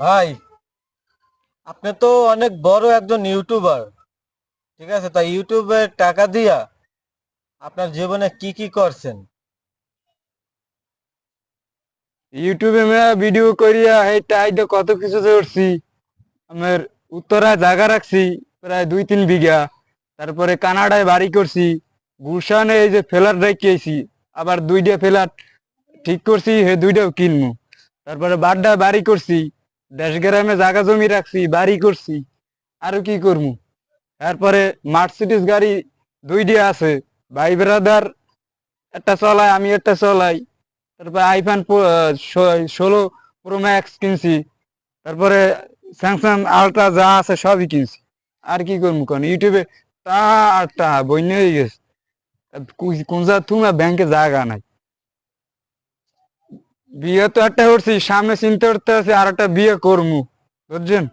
ভাই, আপনি তো অনেক বড় একজন ইউটিউবার, ঠিক আছে? তা ইউটিউবে টাকা দিয়া আপনার জীবনে কি কি করছেন? ইউটিউবে মেয়া ভিডিও করিয়া এই টাইডে কত কিছু করছি আমার উত্তরায় জায়গা রাখছি, প্রায় দুই তিন বিঘা। তারপরে কানাডায় বাড়ি করছি। গুলশানে এই যে ফ্ল্যাট রেখেছি আবার দুইটা ফেলার ঠিক করছি, হে দুইটাও কিনবো। তারপরে বাড্ডায় বাড়ি করছি। দেশ গ্রামে জায়গা জমি রাখছি, বাড়ি করছি, আরও কি করব? তারপরে মার্সিডিস গাড়ি দুইটা আছে, ভাই ব্রাদার একটা চলাই আমি একটা চলাই। তারপরে আইফোন ষোলো প্রো ম্যাক্স কিনছি। তারপরে স্যামসাং আলট্রা যা আছে সবই কিনছি। আর কি করব কোন? ইউটিউবে তা তা বন্য হয়ে গেছে। কোন তুমি ব্যাংকে জায়গা নাই। বিয়ে তো একটা করছি সামনে চিন্তা করতে আছে আর একটা বিয়ে করব বুঝছেন?